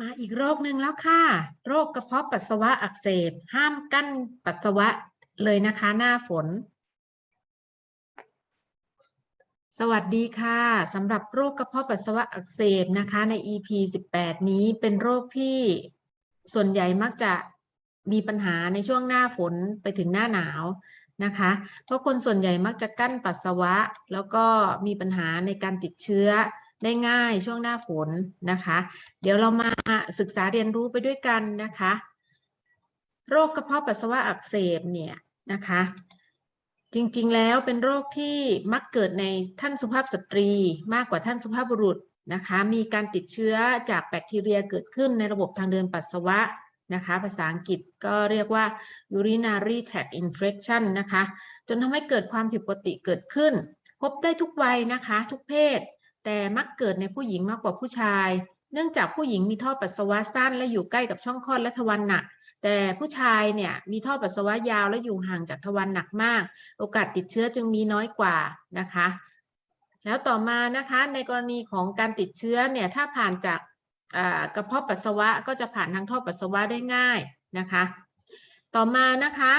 มาอีกโรคหนึ่งแล้วค่ะ โรคกระเพาะปัสสาวะอักเสบ ห้ามกั้นปัสสาวะเลยนะคะ หน้าฝน สวัสดีค่ะสำหรับโรคกระเพาะปัสสาวะอักเสบนะคะใน EP 18 นี้เป็นโรคที่ส่วนใหญ่มักจะมีปัญหาในช่วงหน้าฝนไปถึงหน้าหนาวนะคะ เพราะคนส่วนใหญ่มักจะกั้นปัสสาวะ แล้วก็มีปัญหาในการติดเชื้อ ได้ง่ายช่วงหน้าฝนนะคะ เดี๋ยวเรามาศึกษาเรียนรู้ไปด้วยกันนะคะ โรคกระเพาะปัสสาวะอักเสบเนี่ยนะคะ จริงๆแล้วเป็นโรคที่มักเกิดในท่านสุภาพสตรีมากกว่าท่านสุภาพบุรุษนะคะ มีการติดเชื้อจากแบคทีเรียเกิดขึ้นในระบบทางเดินปัสสาวะนะคะ ภาษาอังกฤษก็เรียกว่า urinary tract infection นะคะ จนทำให้เกิดความผิดปกติเกิดขึ้น พบได้ทุกวัยนะคะ ทุกเพศ แต่มักเกิดในผู้หญิงมากกว่าผู้ชาย เนื่องจากผู้หญิงมีท่อปัสสาวะสั้นและอยู่ใกล้กับช่องคลอดและทวารหนัก แต่ผู้ชายเนี่ยมีท่อปัสสาวะยาวและอยู่ห่างจากทวารหนักมาก โอกาสติดเชื้อจึงมีน้อยกว่านะคะ แล้วต่อมานะคะในกรณีของการติดเชื้อเนี่ยถ้าผ่านจากกระเพาะปัสสาวะก็จะผ่านทางท่อปัสสาวะได้ง่ายนะคะ ต่อมานะคะ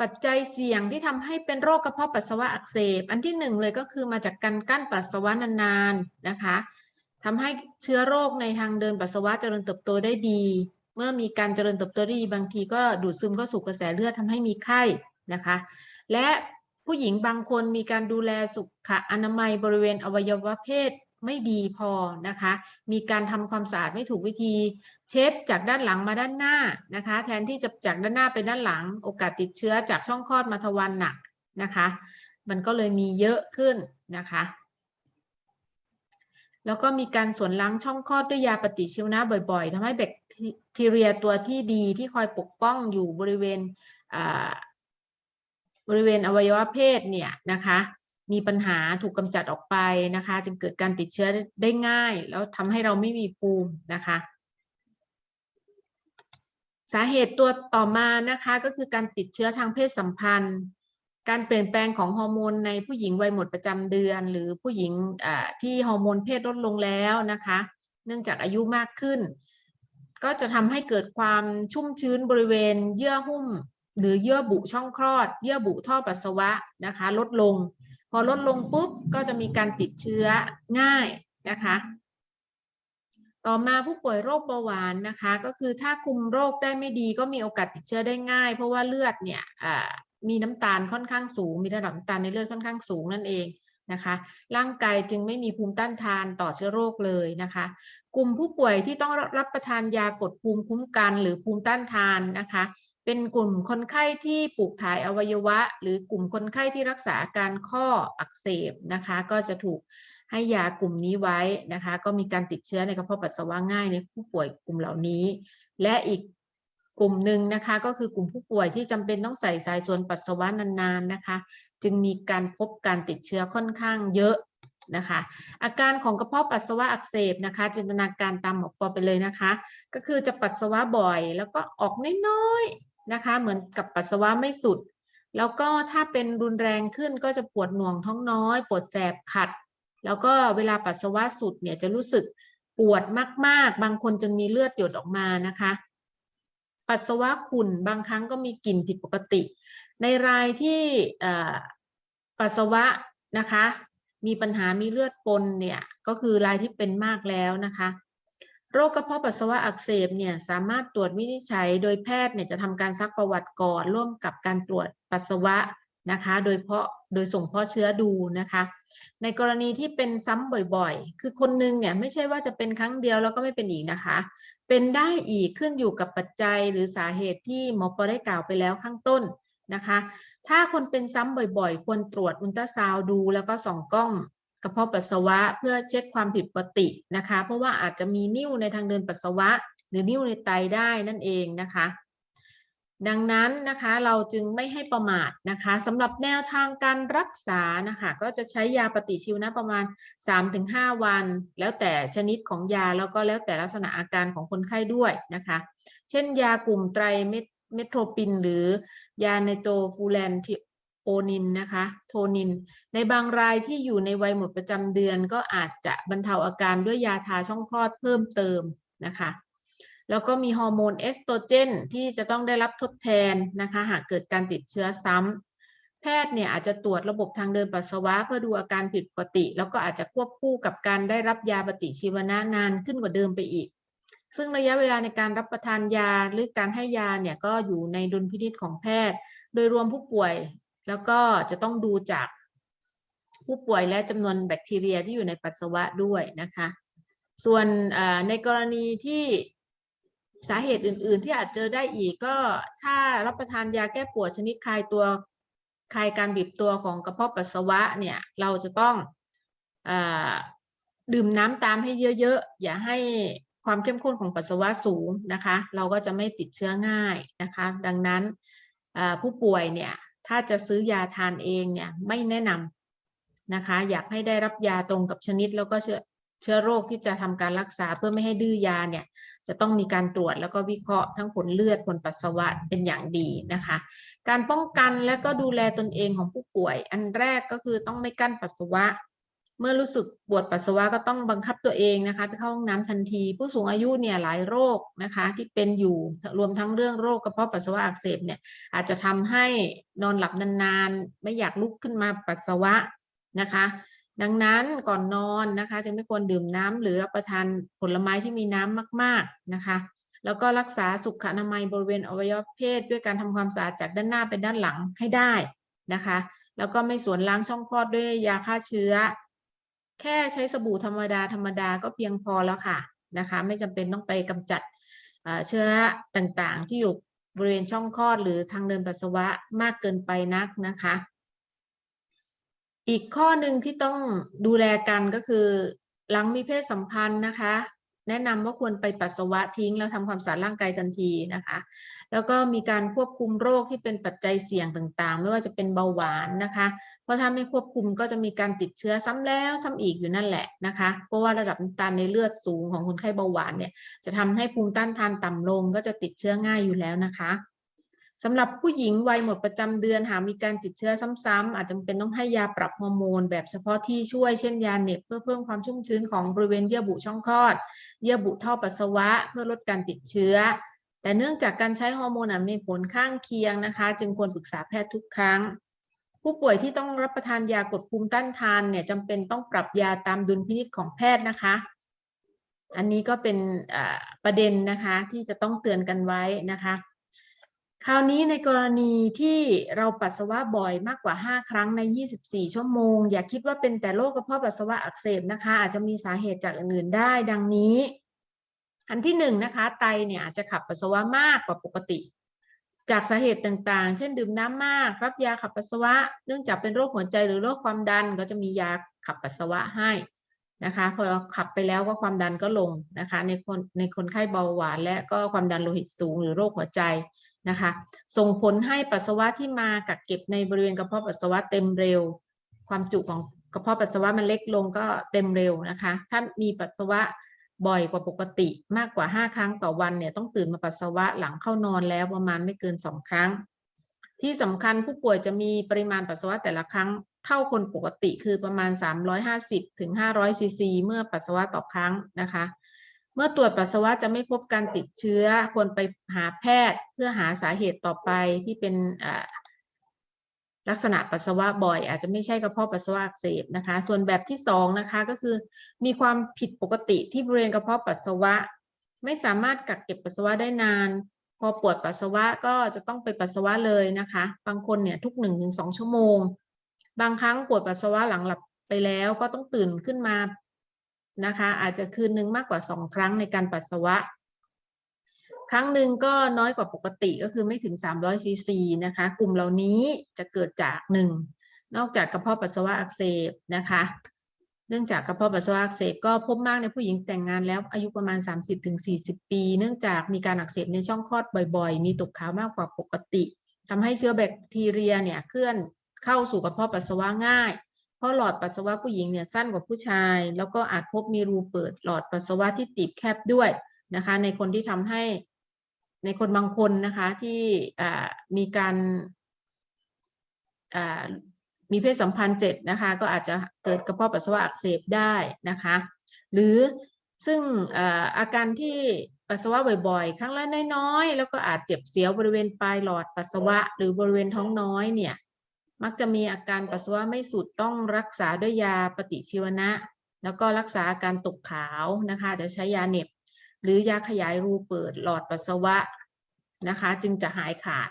ปัจจัยเสี่ยงที่ทำให้เป็นโรคกระเพาะปัสสาวะอักเสบ อันที่หนึ่งเลยก็คือมาจากการกั้นปัสสาวะนานๆนะคะทำให้เชื้อโรคในทางเดินปัสสาวะเจริญเติบโตได้ดี เมื่อมีการเจริญเติบโตได้ดีบางทีก็ดูดซึมเข้าสู่กระแสเลือดทำให้มีไข้นะคะ และผู้หญิงบางคนมีการดูแลสุขอนามัยบริเวณอวัยวะเพศ ไม่ดีพอนะคะ มีการทำความสะอาดไม่ถูกวิธี เช็ดจากด้านหลังมาด้านหน้านะคะ แทนที่จะจากด้านหน้าไปด้านหลัง โอกาสติดเชื้อจากช่องคลอดมาทวารหนักนะคะ มันก็เลยมีเยอะขึ้นนะคะ แล้วก็มีการสวนล้างช่องคลอดด้วยยาปฏิชีวนะบ่อยๆทำให้แบคทีเรียตัวที่ดีที่คอยปกป้องอยู่บริเวณบริเวณอวัยวะเพศเนี่ยนะคะ มีปัญหาถูกกำจัดออกไปนะคะ จึงเกิดการติดเชื้อได้ง่าย แล้วทำให้เราไม่มีภูมินะคะ สาเหตุตัวต่อมานะคะก็คือการติดเชื้อทางเพศสัมพันธ์ การเปลี่ยนแปลงของฮอร์โมนในผู้หญิงวัยหมดประจำเดือน หรือผู้หญิงที่ฮอร์โมนเพศลดลงแล้วนะคะ เนื่องจากอายุมากขึ้น ก็จะทำให้เกิดความชุ่มชื้นบริเวณ เยื่อหุ้ม หรือเยื่อบุช่องคลอด เยื่อบุท่อปัสสาวะนะคะ ลดลง พอลดลงปุ๊บก็จะมีการติดเชื้อง่ายนะคะ ต่อมาผู้ป่วยโรคเบาหวานนะคะ ก็คือถ้าคุมโรคได้ไม่ดีก็มีโอกาสติดเชื้อได้ง่าย เพราะว่าเลือดเนี่ยมีน้ำตาลค่อนข้างสูง มีระดับน้ำตาลในเลือดค่อนข้างสูงนั่นเองนะคะ ร่างกายจึงไม่มีภูมิต้านทานต่อเชื้อโรคเลยนะคะ กลุ่มผู้ป่วยที่ต้องรับประทานยากดภูมิคุ้มกันหรือภูมิต้านทานนะคะ เป็นกลุ่มคนไข้ที่ปลูกถ่ายอวัยวะ หรือกลุ่มคนไข้ที่รักษาการข้ออักเสบนะคะ ก็จะถูกให้ยากลุ่มนี้ไว้นะคะ ก็มีการติดเชื้อในกระเพาะปัสสาวะง่ายในผู้ป่วยกลุ่มเหล่านี้ และอีกกลุ่มหนึ่งนะคะก็คือกลุ่มผู้ป่วยที่จำเป็นต้องใส่สายส่วนปัสสาวะนานๆนะคะ จึงมีการพบการติดเชื้อค่อนข้างเยอะนะคะ อาการของกระเพาะปัสสาวะอักเสบนะคะ จินตนาการตามหมอปอไปเลยนะคะ ก็คือจะปัสสาวะบ่อย แล้วก็ออกน้อย นะคะ เหมือนกับปัสสาวะไม่สุด แล้วก็ถ้าเป็นรุนแรงขึ้นก็จะปวดหน่วงท้องน้อย ปวดแสบขัด แล้วก็เวลาปัสสาวะสุดเนี่ยจะรู้สึกปวดมาก ๆ บางคนจนมีเลือดหยดออกมานะคะ ปัสสาวะขุ่นบางครั้งก็มีกลิ่นผิดปกติ ในรายที่ปัสสาวะนะคะ มีปัญหามีเลือดปนเนี่ยก็คือรายที่เป็นมากแล้วนะคะ โรคกระเพาะปัสสาวะอักเสบเนี่ยสามารถตรวจวินิจฉัย โดยแพทย์เนี่ยจะทำการซักประวัติก่อนร่วมกับการตรวจปัสสาวะนะคะ โดยเพาะโดยส่งเพาะเชื้อดูนะคะ ในกรณีที่เป็นซ้ำบ่อยๆ คือคนนึงเนี่ยไม่ใช่ว่าจะเป็นครั้งเดียวแล้วก็ไม่เป็นอีกนะคะ เป็นได้อีกขึ้นอยู่กับปัจจัยหรือสาเหตุที่หมอปอได้กล่าวไปแล้วข้างต้นนะคะ ถ้าคนเป็นซ้ำบ่อยๆ ควรตรวจอุลตราซาวดู แล้วก็ส่องกล้อง กระเพาะปัสสาวะเพื่อเช็คความผิดปกตินะคะ เพราะว่าอาจจะมีนิ่วในทางเดินปัสสาวะ หรือนิ่วในไตได้นั่นเองนะคะ ดังนั้นนะคะเราจึงไม่ให้ประมาทนะคะสำหรับแนวทางการรักษานะคะก็จะใช้ยาปฏิชีวนะประมาณ 3-5 วัน แล้วแต่ชนิดของยาแล้วก็แล้วแต่ลักษณะอาการของคนไข้ด้วยนะคะ เช่นยากลุ่มไตรเมโทรปิน หรือยาไนโตรฟูแลน โอนินนะคะ โทนิน ในบางรายที่อยู่ในวัยหมดประจำเดือนก็อาจจะบรรเทาอาการด้วยยาทาช่องคลอดเพิ่มเติมนะคะ แล้วก็มีฮอร์โมนเอสโตรเจนที่จะต้องได้รับทดแทนนะคะ หากเกิดการติดเชื้อซ้ำแพทย์เนี่ยอาจจะตรวจระบบทางเดินปัสสาวะเพื่อดูอาการผิดปกติ แล้วก็อาจจะควบคู่กับการได้รับยาปฏิชีวนะนานขึ้นกว่าเดิมไปอีก ซึ่งระยะเวลาในการรับประทานยาหรือการให้ยาเนี่ยก็อยู่ในดุลพินิจของแพทย์ โดยรวมผู้ป่วย แล้วก็จะต้องดูจากผู้ป่วยและจำนวนแบคทีเรียที่อยู่ในปัสสาวะด้วยนะคะ ส่วนในกรณีที่สาเหตุอื่น ๆ ที่อาจเจอได้อีกก็ถ้ารับประทานยาแก้ปวดชนิดคลายตัวคลายการบีบตัวของกระเพาะปัสสาวะเนี่ยเราจะต้องอดื่มน้ำตามให้เยอะ ๆ อย่าให้ความเข้มข้นของปัสสาวะสูงนะคะ เราก็จะไม่ติดเชื้อง่ายนะคะ ดังนั้นผู้ป่วยเนี่ย ถ้าจะซื้อยาทานเองเนี่ยไม่แนะนำนะคะ อยากให้ได้รับยาตรงกับชนิดแล้วก็เชื้อเชื้อโรคที่จะทำการรักษาเพื่อไม่ให้ดื้อยาเนี่ยจะต้องมีการตรวจแล้วก็วิเคราะห์ทั้งผลเลือดผลปัสสาวะเป็นอย่างดีนะคะ การป้องกันและก็ดูแลตนเองของผู้ป่วย อันแรกก็คือต้องไม่กั้นปัสสาวะ เมื่อรู้สึกปวดปัสสาวะก็ต้องบังคับตัวเองนะคะ ไปเข้าห้องน้ำทันที ผู้สูงอายุเนี่ยหลายโรคนะคะ ที่เป็นอยู่รวมทั้งเรื่องโรคกระเพาะปัสสาวะอักเสบเนี่ยอาจจะทำให้นอนหลับนานๆ ไม่อยากลุกขึ้นมาปัสสาวะนะคะ ดังนั้นก่อนนอนนะคะ จึงไม่ควรดื่มน้ำหรือรับประทานผลไม้ที่มีน้ำมาก ๆนะคะ แล้วก็รักษาสุขอนามัยบริเวณอวัยวะเพศ ด้วยการทำความสะอาดจากด้านหน้าไปด้านหลังให้ได้นะคะแล้วก็ไม่สวนล้างช่องคลอดด้วยยาฆ่าเชื้อ แค่ใช้สบู่ธรรมดาธรรมดาก็เพียงพอแล้วค่ะนะคะ ไม่จำเป็นต้องไปกำจัดเอ่อเชื้อต่างๆ ที่อยู่บริเวณช่องคลอดหรือทางเดินปัสสาวะมากเกินไปนักนะคะ อีกข้อหนึ่งที่ต้องดูแลกันก็คือ หลังมีเพศสัมพันธ์นะคะ แนะนำว่าควรไปปัสสาวะทิ้งแล้วทำความสะอาดร่างกายทันทีนะคะ แล้วก็มีการควบคุมโรคที่เป็นปัจจัยเสี่ยงต่างๆ ไม่ว่าจะเป็นเบาหวานนะคะ เพราะถ้าไม่ควบคุมก็จะมีการติดเชื้อซ้ำแล้วซ้ำอีกอยู่นั่นแหละนะคะ เพราะว่าระดับน้ำตาลในเลือดสูงของคนไข้เบาหวานเนี่ยจะทำให้ภูมิต้านทานต่ำลงก็จะติดเชื้อง่ายอยู่แล้วนะคะ สำหรับผู้หญิงวัยหมดประจำเดือนหากมีการติดเชื้อซ้ำๆอาจจะเป็นต้องให้ยาปรับฮอร์โมน แบบเฉพาะที่ช่วยเช่นยาเหน็บเพื่อเพิ่มความชุ่มชื้นของบริเวณเยื่อบุช่องคลอด เยื่อบุท่อปัสสาวะ เพื่อลดการติดเชื้อ แต่เนื่องจากการใช้ฮอร์โมนมีผลข้างเคียงนะคะ จึงควรปรึกษาแพทย์ทุกครั้ง ผู้ป่วยที่ต้องรับประทานยากดภูมิต้านทานเนี่ยจำเป็นต้องปรับยาตามดุลพินิจของแพทย์นะคะ อันนี้ก็เป็นประเด็นนะคะที่จะต้องเตือนกันไว้นะคะ คราวนี้ในกรณีที่เราปัสสาวะบ่อยมากกว่า 5 ครั้งใน 24 ชั่วโมง อย่าคิดว่าเป็นแต่โรคกระเพาะปัสสาวะอักเสบนะคะ อาจจะมีสาเหตุจากอื่นๆได้ ดังนี้ อันที่หนึ่งนะคะไตเนี่ยอาจจะขับปัสสาวะมากกว่าปกติ จากสาเหตุต่างๆ เช่นดื่มน้ำมาก รับยาขับปัสสาวะ เนื่องจากเป็นโรคหัวใจหรือโรคความดันก็จะมียาขับปัสสาวะให้นะคะพอขับไปแล้วก็ความดันก็ลงนะคะในคนในคนไข้เบาหวานและก็ความดันโลหิตสูงหรือโรคหัวใจ นะคะ ส่งผลให้ปัสสาวะที่มากักเก็บในบริเวณกระเพาะปัสสาวะเต็มเร็ว ความจุของกระเพาะปัสสาวะมันเล็กลงก็เต็มเร็วนะคะ ถ้ามีปัสสาวะบ่อยกว่าปกติมากกว่า 5 ครั้งต่อวันเนี่ยต้องตื่นมาปัสสาวะหลังเข้านอนแล้วประมาณไม่เกิน 2 ครั้ง ที่สำคัญผู้ป่วยจะมีปริมาณปัสสาวะแต่ละครั้งเท่าคนปกติคือประมาณ 350ถึง500ซีซีเมื่อปัสสาวะต่อครั้งนะคะ เมื่อตรวจปัสสาวะจะไม่พบการติดเชื้อ ควรไปหาแพทย์เพื่อหาสาเหตุต่อไปที่เป็นลักษณะปัสสาวะบ่อย อาจจะไม่ใช่กระเพาะปัสสาวะอักเสบนะคะ ส่วนแบบที่สองนะคะก็คือ มีความผิดปกติที่บริเวณกระเพาะปัสสาวะ ไม่สามารถกักเก็บปัสสาวะได้นาน พอปวดปัสสาวะก็จะต้องไปปัสสาวะเลยนะคะ บางคนเนี่ยทุกหนึ่งถึงสองชั่วโมง บางครั้งปวดปัสสาวะหลังหลับไปแล้วก็ต้องตื่นขึ้นมา นะคะ อาจจะคืนหนึ่งมากกว่าสองครั้งในการปัสสาวะ ครั้งหนึ่งก็น้อยกว่าปกติก็คือไม่ถึง 300ซีซีนะคะ กลุ่มเหล่านี้จะเกิดจากหนึ่งนอกจากกระเพาะปัสสาวะอักเสบนะคะ เนื่องจากกระเพาะปัสสาวะอักเสบก็พบมากในผู้หญิงแต่งงานแล้วอายุประมาณ 30-40 ปี เนื่องจากมีการอักเสบในช่องคลอดบ่อยๆ มีตกขาวมากกว่าปกติทำให้เชื้อแบคทีเรียเนี่ยเคลื่อนเข้าสู่กระเพาะปัสสาวะง่าย เพราะหลอดปัสสาวะผู้หญิงเนี่ยสั้นกว่าผู้ชาย แล้วก็อาจพบมีรูเปิดหลอดปัสสาวะที่ตีบแคบด้วยนะคะ ในคนที่ทำให้ในคนบางคนนะคะที่มีการมีเพศสัมพันธ์เสร็จนะคะ ก็อาจจะเกิดกระเพาะปัสสาวะอักเสบได้นะคะ หรือซึ่งออาการที่ปัสสาวะบ่อยๆ ครั้งละน้อยๆ แล้วก็อาจเจ็บเสียวบริเวณปลายหลอดปัสสาวะ หรือบริเวณท้องน้อยเนี่ย มักจะมีอาการปัสสาวะไม่สุดต้องรักษาด้วยยาปฏิชีวนะ แล้วก็รักษาอาการตกขาวนะคะ จะใช้ยาเหน็บ หรือยาขยายรูเปิดหลอดปัสสาวะนะคะ จึงจะหายขาด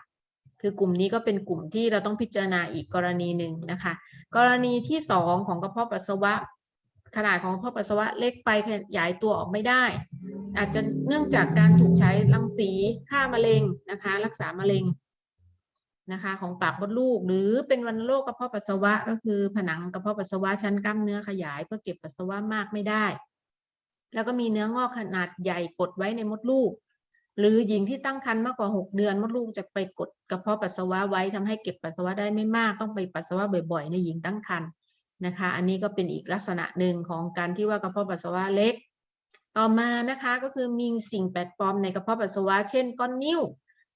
คือกลุ่มนี้ก็เป็นกลุ่มที่เราต้องพิจารณาอีกกรณีหนึ่งนะคะ กรณีที่สองของกระเพาะปัสสาวะ ขนาดของกระเพาะปัสสาวะเล็กไปขยายตัวออกไม่ได้ อาจจะเนื่องจากการถูกใช้รังสีฆ่ามะเร็งนะคะ รักษามะเร็ง นะคะของปากมดลูก หรือเป็นวันโรคกระเพาะปัสสาวะก็คือผนังกระเพาะปัสสาวะชั้นกล้ามเนื้อขยายเพื่อเก็บปัสสาวะมากไม่ได้ แล้วก็มีเนื้องอกขนาดใหญ่กดไว้ในมดลูก หรือหญิงที่ตั้งครรภ์มากกว่า 6 เดือนมดลูกจะไปกดกระเพาะปัสสาวะไว้ทำให้เก็บปัสสาวะได้ไม่มากต้องไปปัสสาวะบ่อยๆ ในหญิงตั้งครรภ์นะคะ อันนี้ก็เป็นอีกลักษณะหนึ่งของการที่ว่ากระเพาะปัสสาวะเล็ก ต่อมานะคะก็คือมีสิ่งแปลกปลอมในกระเพาะปัสสาวะเช่นก้อนนิ้ว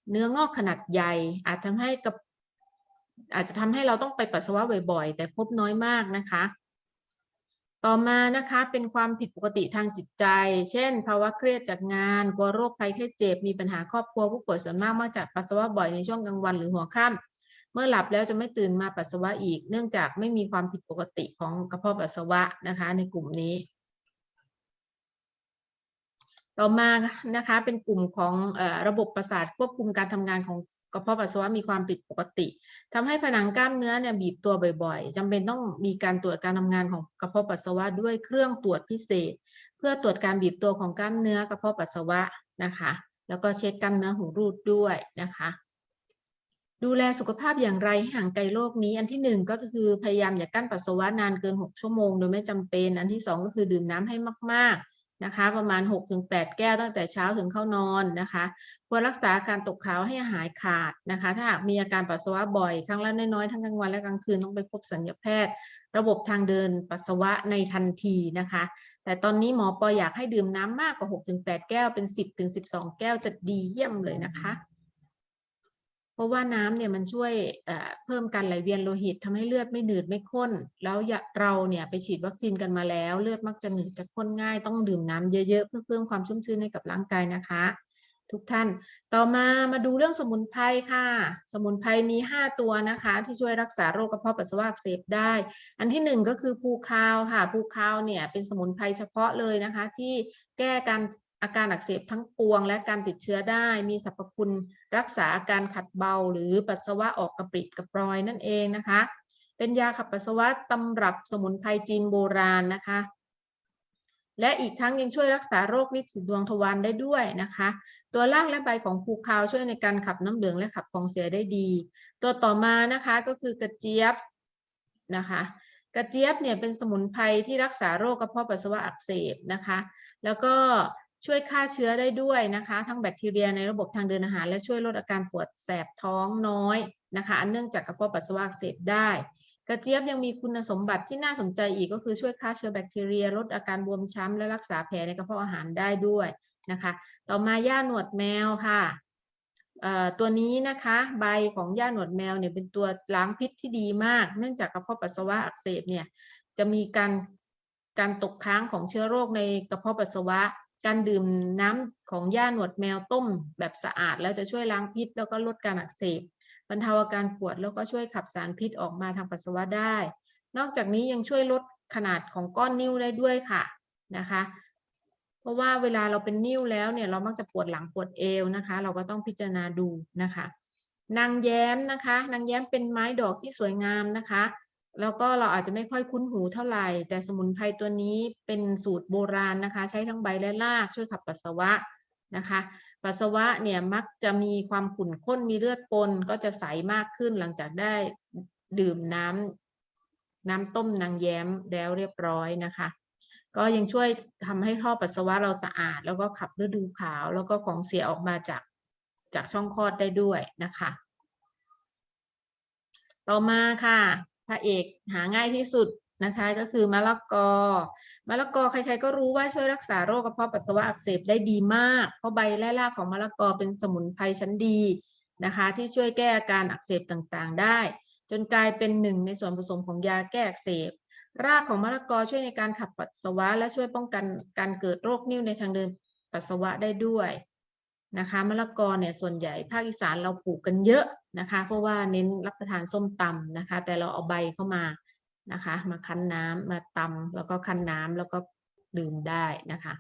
เนื้องอกขนาดใหญ่ อาจทำให้กับอาจจะทำให้เราต้องไปปัสสาวะบ่อยๆ แต่พบน้อยมากนะคะ ต่อมานะคะเป็นความผิดปกติทางจิตใจ เช่น ภาวะเครียดจากงานกลัวโรคภัยไข้เจ็บ มีปัญหาครอบครัวผู้ป่วยส่วนมากมักจะปัสสาวะบ่อยในช่วงกลางวันหรือหัวค่ำเมื่อหลับแล้วจะไม่ตื่นมาปัสสาวะอีก เนื่องจากไม่มีความผิดปกติของกระเพาะปัสสาวะนะคะ ในกลุ่มนี้ ต่อมานะคะเป็นกลุ่มของระบบประสาทควบคุมการทำงานของกระเพาะปัสสาวะมีความผิดปกติทำให้ผนังกล้ามเนื้อเนี่ยบีบตัวบ่อยๆจำเป็นต้องมีการตรวจการทำงานของกระเพาะปัสสาวะด้วยเครื่องตรวจพิเศษ เพื่อตรวจการบีบตัวของกล้ามเนื้อกระเพาะปัสสาวะนะคะ แล้วก็เช็คกล้ามเนื้อหูรูดด้วยนะคะ ดูแลสุขภาพอย่างไรให้ห่างไกลโรคนี้ อันที่หนึ่งก็คือพยายามอย่ากั้นปัสสาวะนานเกิน 6 ชั่วโมง โดยไม่จำเป็น อันที่สองก็คือดื่มน้ำให้มากๆ นะคะ ประมาณ 6-8 แก้วตั้งแต่เช้าถึงเข้านอนนะคะ ควรรักษาการตกขาวให้หายขาดนะคะ ถ้าหากมีอาการปัสสาวะบ่อย ครั้งละน้อยๆ ทั้งกลางวันและกลางคืนต้องไปพบสัญญาแพทย์ ระบบทางเดินปัสสาวะในทันทีนะคะ แต่ตอนนี้หมอปออยากให้ดื่มน้ำมากกว่า 6-8 แก้วเป็น 10-12 แก้วจะดีเยี่ยมเลยนะคะ เพราะว่าน้ำเนี่ยมันช่วยเพิ่มการไหลเวียนโลหิตทำให้เลือดไม่หนืดไม่ข้น แล้วเราเนี่ยไปฉีดวัคซีนกันมาแล้ว เลือดมักจะหนืดจะข้นง่ายต้องดื่มน้ำเยอะๆเพื่อเพิ่มความชุ่มชื้นให้กับร่างกายนะคะ ทุกท่านต่อมามาดูเรื่องสมุนไพรค่ะ สมุนไพรมี 5 ตัวนะคะ ที่ช่วยรักษาโรคกระเพาะปัสสาวะอักเสบได้ อันที่หนึ่งก็คือภูคาวค่ะภูคาวเนี่ยเป็นสมุนไพรเฉพาะเลยนะคะ ที่แก้การ อาการอักเสบทั้งปวง และการติดเชื้อได้ มีสรรพคุณรักษาอาการขัดเบา หรือปัสสาวะออกกระปริดกระปรอยนั่นเองนะคะ เป็นยาขับปัสสาวะตำรับสมุนไพรจีนโบราณนะคะ และอีกทั้งยังช่วยรักษาโรคลิดสีดวงทวารได้ด้วยนะคะ ตัวรากและใบของภูคาวช่วยในการขับน้ำเหลืองและขับของเสียได้ดี ตัวต่อมานะคะก็คือกระเจี๊ยบนะคะกระเจี๊ยบเนี่ยเป็นสมุนไพรที่รักษาโรคกระเพาะปัสสาวะอักเสบนะคะ แล้วก็ ช่วยฆ่าเชื้อได้ด้วยนะคะ ทั้งแบคทีเรียในระบบทางเดินอาหาร และช่วยลดอาการปวดแสบท้องน้อยนะคะอันเนื่องจากกระเพาะปัสสาวะอักเสบได้ กระเจี๊ยบยังมีคุณสมบัติที่น่าสนใจอีกก็คือช่วยฆ่าเชื้อแบคทีเรีย ลดอาการบวมช้ำและรักษาแผลในกระเพาะอาหารได้ด้วยนะคะ ต่อมาย่าหนวดแมวค่ะตัวนี้นะคะใบของย่าหนวดแมวเนี่ยเป็นตัวล้างพิษที่ดีมาก เนื่องจากกระเพาะปัสสาวะอักเสบเนี่ยจะมีการการตกค้างของเชื้อโรคในกระเพาะปัสสาวะ การดื่มน้ำของย่าหนวดแมวต้มแบบสะอาด แล้วจะช่วยล้างพิษ แล้วก็ลดการอักเสบบรรเทาอาการปวดแล้วก็ช่วยขับสารพิษออกมาทางปัสสาวะได้ นอกจากนี้ยังช่วยลดขนาดของก้อนนิ้วได้ด้วยค่ะนะคะ เพราะว่าเวลาเราเป็นนิ้วแล้วเนี่ยเรามักจะปวดหลังปวดเอวนะคะ เราก็ต้องพิจารณาดูนะคะ นางแย้มนะคะ นางแย้มเป็นไม้ดอกที่สวยงามนะคะ แล้วก็เราอาจจะไม่ค่อยคุ้นหูเท่าไหร่ แต่สมุนไพรตัวนี้เป็นสูตรโบราณนะคะ ใช้ทั้งใบและรากช่วยขับปัสสาวะนะคะ ปัสสาวะเนี่ยมักจะมีความขุ่นข้นมีเลือดปนก็จะใสมากขึ้นหลังจากได้ดื่มน้ำน้ำต้มนางแย้มแล้วเรียบร้อยนะคะ ก็ยังช่วยทำให้ท่อปัสสาวะเราสะอาด แล้วก็ขับฤดูขาว แล้วก็ของเสียออกมาจากจากช่องคลอดได้ด้วยนะคะ ต่อมาค่ะ พระเอกหาง่ายที่สุดนะคะก็คือมะละกอ มะละกอใครๆก็รู้ว่าช่วยรักษาโรคกระเพาะปัสสาวะอักเสบได้ดีมาก เพราะใบและรากของมะละกอเป็นสมุนไพรชั้นดีนะคะ ที่ช่วยแก้อาการอักเสบต่างๆ ได้ จนกลายเป็นหนึ่งในส่วนผสมของยาแก้อักเสบ รากของมะละกอช่วยในการขับปัสสาวะ และช่วยป้องกันการเกิดโรคนิ่วในทางเดินปัสสาวะได้ด้วย นะคะมะละกอเนี่ยส่วนใหญ่ภาคอีสานเราปลูกกันเยอะนะคะ เพราะว่าเน้นรับประทานส้มตำนะคะ แต่เราเอาใบเข้ามานะคะ มาคั้นน้ำมาตำแล้วก็คั้นน้ำแล้วก็ดื่มได้นะคะ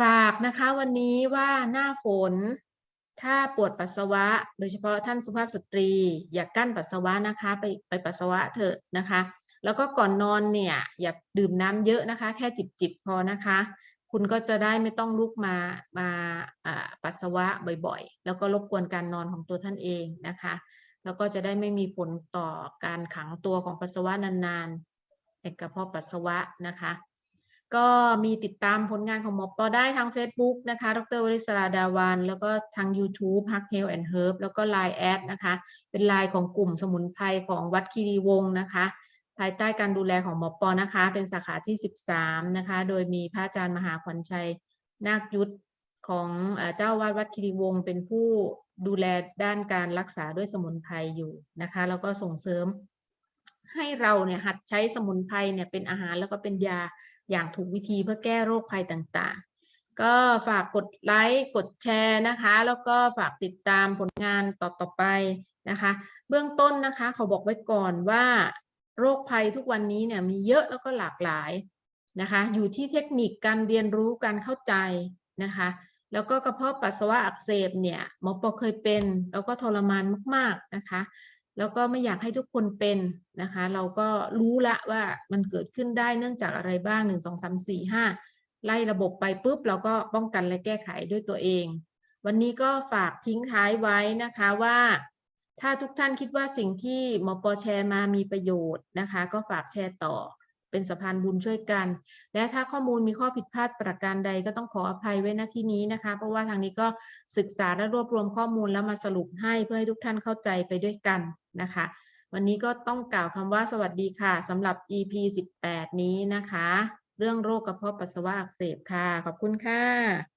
ฝากนะคะวันนี้ว่าหน้าฝนถ้าปวดปัสสาวะ โดยเฉพาะท่านสุภาพสตรี อย่ากั้นปัสสาวะนะคะ ไปไปปัสสาวะเถอะนะคะ แล้วก็ก่อนนอนเนี่ยอย่าดื่มน้ำเยอะนะคะ แค่จิบๆพอนะคะ คุณก็จะได้ไม่ต้องลุกมามาปัสสาวะบ่อยๆ แล้วก็รบกวนการนอนของตัวท่านเองนะคะ แล้วก็จะได้ไม่มีผลต่อการขังตัวของปัสสาวะนานๆในกระเพาะปัสสาวะนะคะ ก็มีติดตามผลงานของหมอปอได้ทาง Facebook นะคะ ดรวริศราดาวัน แล้วก็ทาง YouTube h u g Health and Herb แล้วก็ Line แอดนะคะ เป็นไลน์ของกลุ่มสมุนไพรของวัดคีรีวงศ์นะคะ ภายใต้การดูแลของหมอปอนะคะ เป็นสาขาที่ 13 นะคะ โดยมีพระอาจารย์มหาขวัญชัยนาคยุทธของเอ่อเจ้าวาดวัดคีรีวงศ์เป็นผู้ดูแลด้านการรักษาด้วยสมุนไพรอยู่นะคะ แล้วก็ส่งเสริมให้เราเนี่ยหัดใช้สมุนไพรเนี่ยเป็นอาหารแล้วก็เป็นยาอย่างถูกวิธีเพื่อแก้โรคภัยต่างๆ ก็ฝากกดไลค์กดแชร์นะคะ แล้วก็ฝากติดตามผลงานต่อๆไปนะคะ เบื้องต้นนะคะ เขาบอกไว้ก่อนว่า โรคภัยทุกวันนี้เนี่ยมีเยอะแล้วก็หลากหลายนะคะ อยู่ที่เทคนิคการเรียนรู้การเข้าใจนะคะ แล้วก็กระเพาะปัสสาวะอักเสบเนี่ยหมอปอเคยเป็น แล้วก็ทรมานมาก ๆนะคะ แล้วก็ไม่อยากให้ทุกคนเป็นนะคะ เราก็รู้ละว่ามันเกิดขึ้นได้เนื่องจากอะไรบ้างหนึ่งสองสามสี่ห้าไล่ระบบไปปุ๊บ เราก็ป้องกันและแก้ไขด้วยตัวเอง วันนี้ก็ฝากทิ้งท้ายไว้นะคะว่า ถ้าทุกท่านคิดว่าสิ่งที่หมอปอแชร์มามีประโยชน์นะคะ ก็ฝากแชร์ต่อเป็นสะพานบุญช่วยกัน และถ้าข้อมูลมีข้อผิดพลาดประการใดก็ต้องขออภัยไว้ณที่นี้นะคะ เพราะว่าทางนี้ก็ศึกษาและรวบรวมข้อมูลแล้วมาสรุปให้เพื่อให้ทุกท่านเข้าใจไปด้วยกันนะคะ วันนี้ก็ต้องกล่าวคำว่าสวัสดีค่ะสำหรับ EP 18 นี้นะคะ เรื่องโรคกระเพาะปัสสาวะอักเสบค่ะ ขอบคุณค่ะ